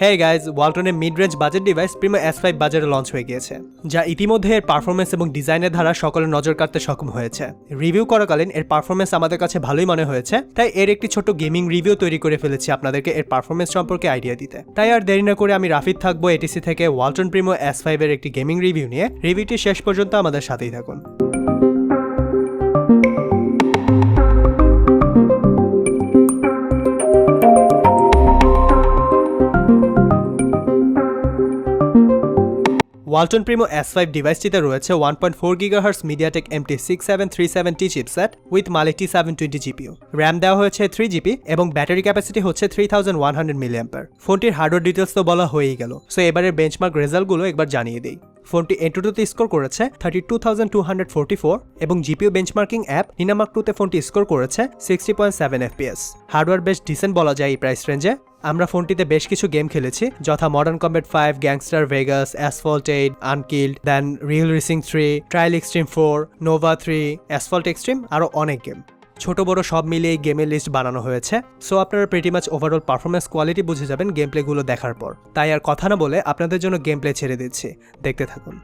হে guys ওয়ালটনের mid range budget device Primo S five বাজারে launch হয়ে গিয়েছে, যা ইতিমধ্যে এর পারফরমেন্স এবং ডিজাইনের ধারা সকলের নজর কাটতে সক্ষম হয়েছে। রিভিউ করাকালীন এর পারফরমেন্স আমাদের কাছে ভালোই মনে হয়েছে, তাই এর একটি ছোট গেমিং রিভিউ তৈরি করে ফেলেছি আপনাদেরকে এর পারফরমেন্স সম্পর্কে আইডিয়া দিতে। তাই আর দেরি না করে আমি রাফিদ থাকব এটিসি থেকে ওয়ালটন প্রিমো এস ফাইভের একটি গেমিং রিভিউ নিয়ে। রিভিউটি শেষ পর্যন্ত আমাদের সাথেই থাকুন। ওয়ালটন প্রিমো এস ফাইভ ডিভাইসটিতে রয়েছে one point four gigahertz MediaTek MT six seven three seven T chipset with Mali T seven twenty GPU RAM দেওয়া হয়েছে থ্রি জিবি এবং ব্যাটারি ক্যাপাসিটি হচ্ছে three thousand one hundred milliampere ফোনটির হার্ডওয়্যার ডিটেলস তো বলা হয়েই গেল সো এবারের বেঞ্চমার্ক রেজাল্টগুলো একবার জানিয়ে দিই। ফোনটি এন্টুটুতে স্কোর করেছে thirty two thousand two hundred forty four এবং জিপিও বেঞ্চমার্কিং অ্যাপ নিনামার্ক টুতে ফোনটি স্কোর করেছে sixty point seven FPS hardware বেশ ডিসেন্ট বলা যায় এই প্রাইস রেঞ্জে আমরা ফোনটিতে বেশ কিছু গেম খেলেছি, যথা Modern Combat five Gangstar Vegas Asphalt eight Unkilled then Real Racing three Trial Xtreme four Nova three Asphalt Xtreme আরও অনেক গেম ছোট বড় সব মিলিয়ে গেমের লিস্ট বানানো হয়েছে। সো আপনারা pretty much overall performance quality বুঝে যাবেন গেম প্লেগুলো দেখার পর। তাই আর কথা না বলে আপনাদের জন্য গেম প্লে ছেড়ে দিচ্ছি। দেখতে থাকুন।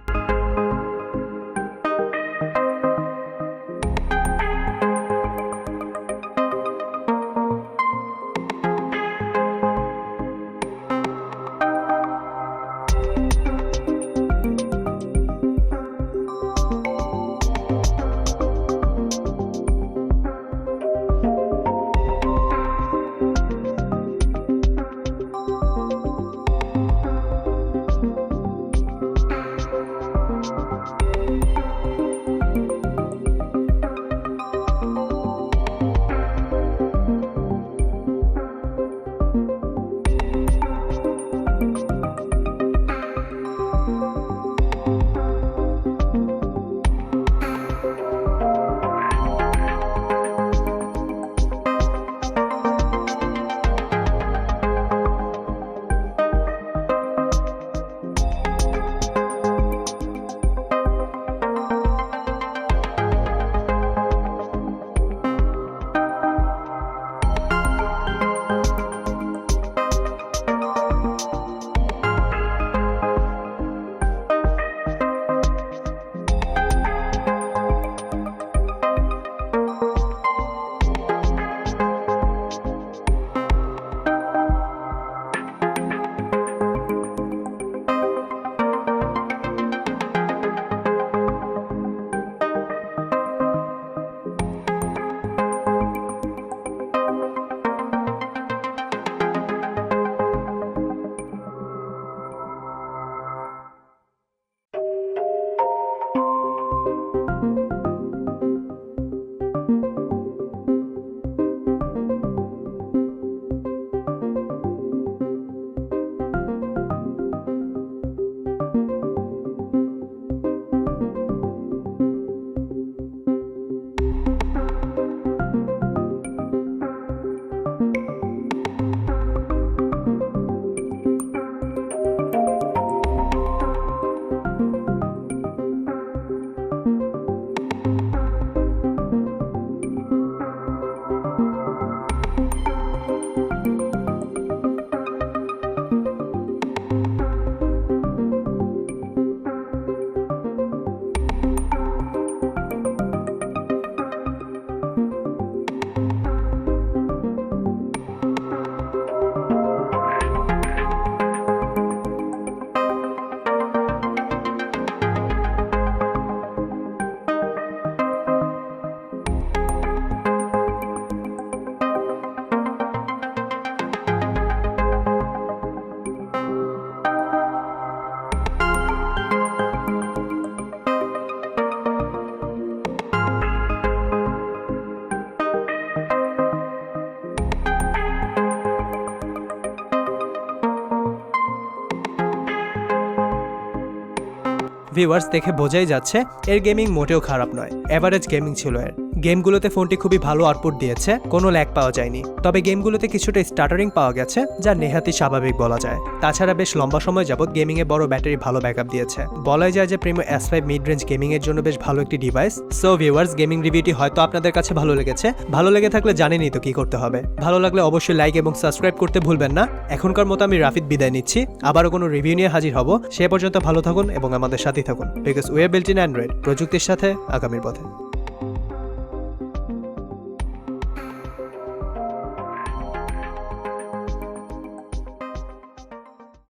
ভিউয়ার্স দেখে বোঝাই যাচ্ছে এর গেমিং মোটেও খারাপ নয়। এভারেজ গেমিং ছিল এর। গেমগুলোতে ফোনটি খুবই ভালো আউটপুট দিয়েছে, কোনো ল্যাগ পাওয়া যায়নি। তবে গেমগুলোতে কিছুটা স্টার্টারিং পাওয়া গেছে, যা নেহাতি স্বাভাবিক বলা যায়। তাছাড়া বেশ লম্বা সময় যাবত গেমিংয়ে বড় ব্যাটারি ভালো ব্যাকআপ দিয়েছে। বলাই যায় যে Primo S five mid range gaming এর জন্য বেশ ভালো একটি ডিভাইস সো ভিউয়ার্স গেমিং রিভিউটি হয়তো আপনাদের কাছে ভালো লেগেছে। ভালো লেগে থাকলে জানেনই তো কি করতে হবে। ভালো লাগলে অবশ্যই লাইক এবং সাবস্ক্রাইব করতে ভুলবেন না। এখনকার মতো আমি রাফিদ বিদায় নিচ্ছি। আবারও কোনো রিভিউ নিয়ে হাজির হব। সে পর্যন্ত ভালো থাকুন এবং আমাদের সাথেই থাকুন। Because we built in Android প্রযুক্তির সাথে আগামীর পথে।